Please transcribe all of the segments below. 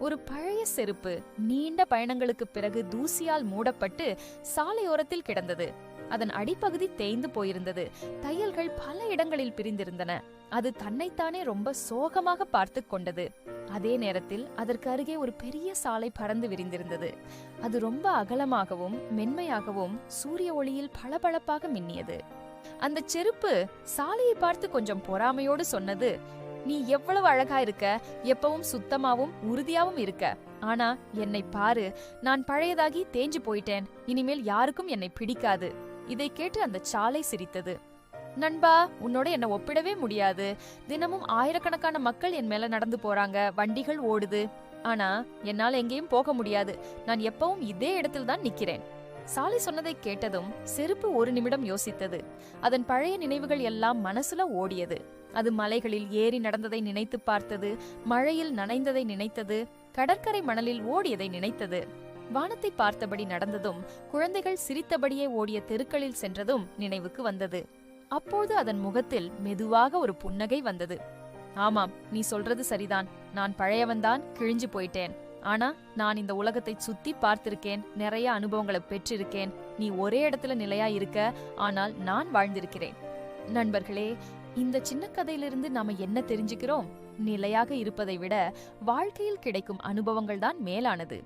ஒரு பழைய செருப்பு நீண்ட பயணங்களுக்கு பிறகு தூசியால் மூடப்பட்டு சாலையோரத்தில் கிடந்தது. அதன் அடிப்பகுதி தேய்ந்து போயிருந்தது. தையல்கள் பல இடங்களில் பிரிந்திருந்தன. அது தன்னைத்தானே ரொம்ப சோகமாக பார்த்து கொண்டது. அதே நேரத்தில் அதற்கு அருகே ஒரு பெரிய சாலை பறந்து விரிந்திருந்தது. அது ரொம்ப அகலமாகவும் மென்மையாகவும் சூரிய ஒளியில் பளபளப்பாக மின்னியது. அந்த செருப்பு சாலையை பார்த்து கொஞ்சம் பொறாமையோடு சொன்னது நீ எவ்வளவு அழகா இருக்க எப்பவும் சுத்தமாவும் உறுதியாவும் இருக்க. ஆனா என்னை பாரு நான் பழையதாகி தேஞ்சு போயிட்டேன். இனிமேல் யாருக்கும் என்னை பிடிக்காது. இதை கேட்டு அந்த சாலை சிரித்தது. நண்பா உன்னோட என்ன ஒப்பிடவே முடியாது. தினமும் ஆயிரக்கணக்கான மக்கள் என் மேல நடந்து போறாங்க வண்டிகள் ஓடுது. ஆனா என்னால எங்கேயும் போக முடியாது. நான் எப்பவும் இதே இடத்தில் தான் நிக்கிறேன். சாலை சொன்னதை கேட்டதும் செருப்பு ஒரு நிமிடம் யோசித்தது. அதன் பழைய நினைவுகள் எல்லாம் மனசுல ஓடியது. அது மலைகளில் ஏறி நடந்ததை நினைத்து பார்த்தது மழையில் நனைந்ததை நினைத்தது கடற்கரை மணலில் ஓடியதை நினைத்தது. வானத்தை பார்த்தபடி நடந்ததும் குழந்தைகள் சிரித்தபடியே ஓடிய தெருக்களில் சென்றதும் நினைவுக்கு வந்தது. அப்போது அதன் முகத்தில் மெதுவாக ஒரு புன்னகை வந்தது. ஆமாம் நீ சொல்றது சரிதான். நான் பழையவன்தான் கிழிஞ்சு போயிட்டேன். ஆனா நான் இந்த உலகத்தை சுத்தி பார்த்திருக்கேன் நிறைய அனுபவங்களை பெற்றிருக்கேன். நீ ஒரே இடத்துல நிலையா இருக்க ஆனால் நான் வாழ்ந்திருக்கிறேன். நண்பர்களே இந்த சின்ன கதையிலிருந்து நாம என்ன தெரிஞ்சுக்கிறோம்? நிலையாக இருப்பதை விட வாழ்க்கையில் கிடைக்கும் அனுபவங்கள் தான் மேலானது.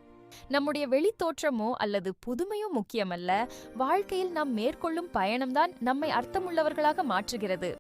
நம்முடைய வெளித்தோற்றமோ அல்லது புதுமையோ முக்கியமல்ல வாழ்க்கையில் நாம் மேற்கொள்ளும் பயணம்தான் நம்மை அர்த்தமுள்ளவர்களாக மாற்றுகிறது.